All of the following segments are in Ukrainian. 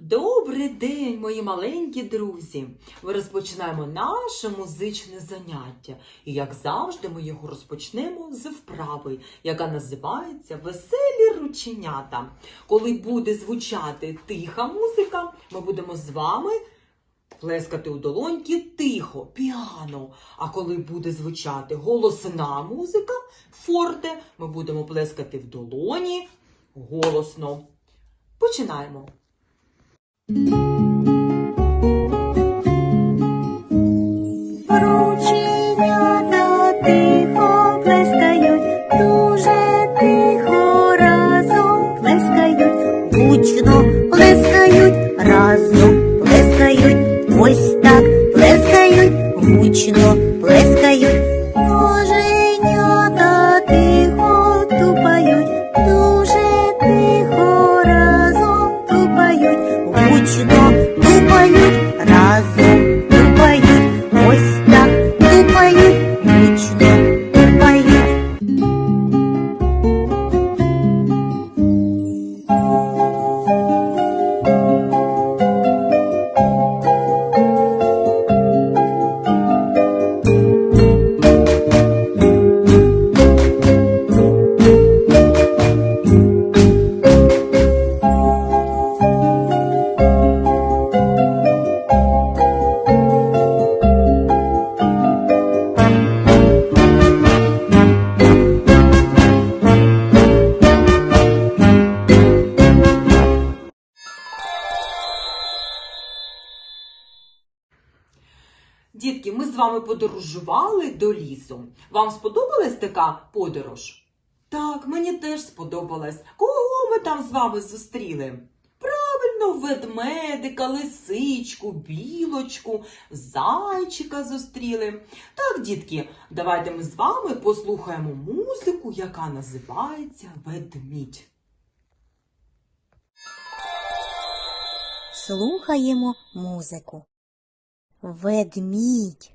Добрий день, мої маленькі друзі! Ми розпочинаємо наше музичне заняття. І як завжди, ми його розпочнемо з вправи, яка називається Веселі рученята. Коли буде звучати тиха музика, ми будемо з вами плескати у долоньки тихо, піано. А коли буде звучати голосна музика, форте, ми будемо плескати в долоні голосно. Починаємо. Рученята тихо плескають, дуже тихо разом плескають, гучно плескають, разом плескають, ось так плескають, гучно плескають. Рученята Дітки, ми з вами подорожували до лісу. Вам сподобалась така подорож? Так, мені теж сподобалась. Кого ми там з вами зустріли? Правильно, ведмедика, лисичку, білочку, зайчика зустріли. Так, дітки, давайте ми з вами послухаємо музику, яка називається Ведмідь. Слухаємо музику. Ведмідь.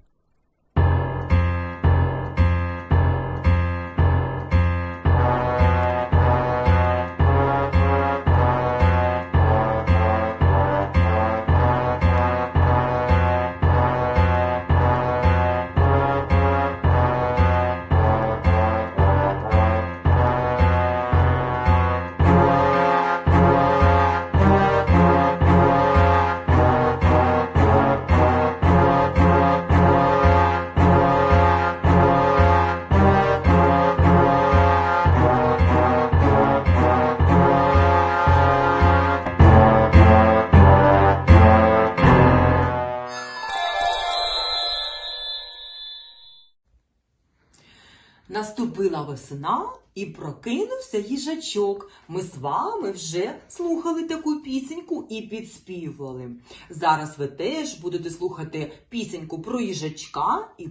Весна і прокинувся їжачок. Ми з вами вже слухали таку пісеньку і підспівували. Зараз ви теж будете слухати пісеньку про їжачка і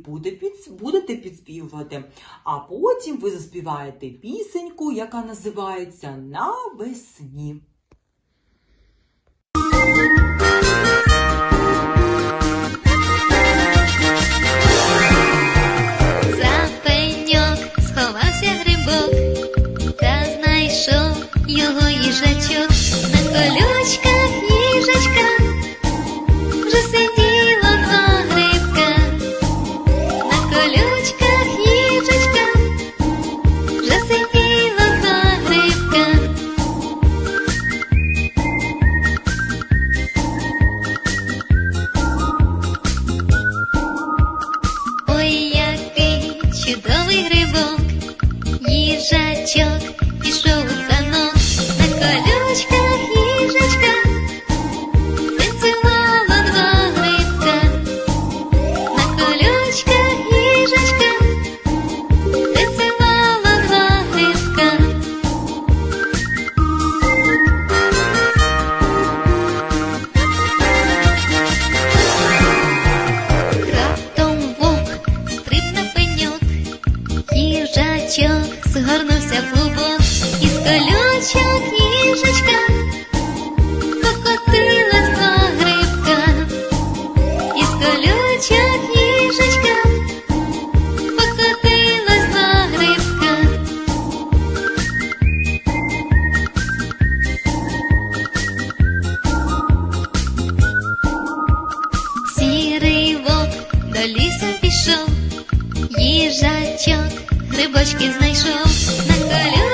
будете підспівувати. А потім ви заспіваєте пісеньку, яка називається Навесні. лісом пішов, їжачок, грибочки знайшов на колю.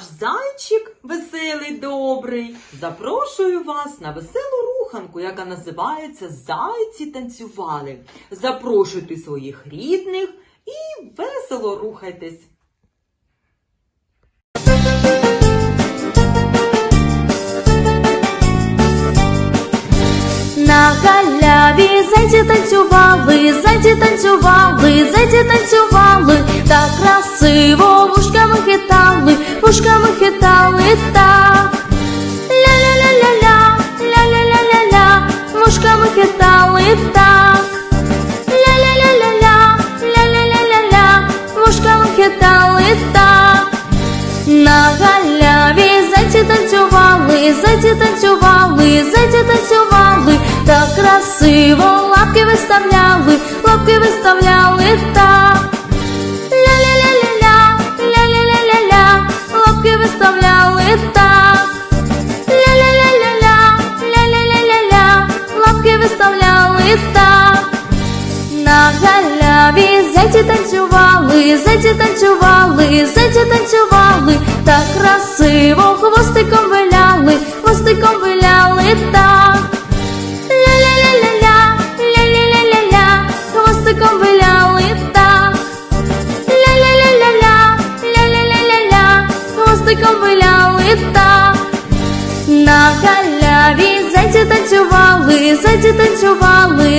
Зайчик веселий добрий. Запрошую вас на веселу руханку, яка називається Зайці танцювали. Запрошуйте своїх рідних і весело рухайтесь. На галяві зайці танцювали, зайці танцювали, зайці танцювали, вушками хитали так. Ля-ля-ля-ля-ля, ля-ля-ля-ля-ля, вушками хитали так. Ля-ля-ля-ля-ля, ля-ля-ля-ля-ля, вушками хитали так. На галяві зайці танцювали, зайці танцювали, зайці танцювали, так красиво лапки виставляли, лапки виставляли виставляли так. Ля-ля-ля-ля-ля, ля-ля-ля-ля-ля, лапки виставляли так. На галяві зайці танцювали, зайці танцювали, зайці танцювали, так красиво хвостиком виляли,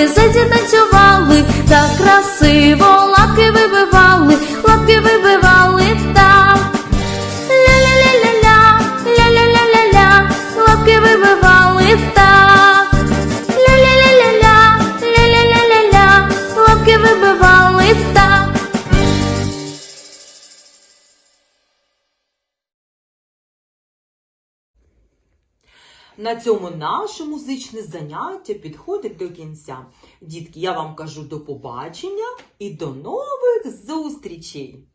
танцювали, зайці танцювали, На цьому наше музичне заняття підходить до кінця. Дітки, я вам кажу до побачення і до нових зустрічей!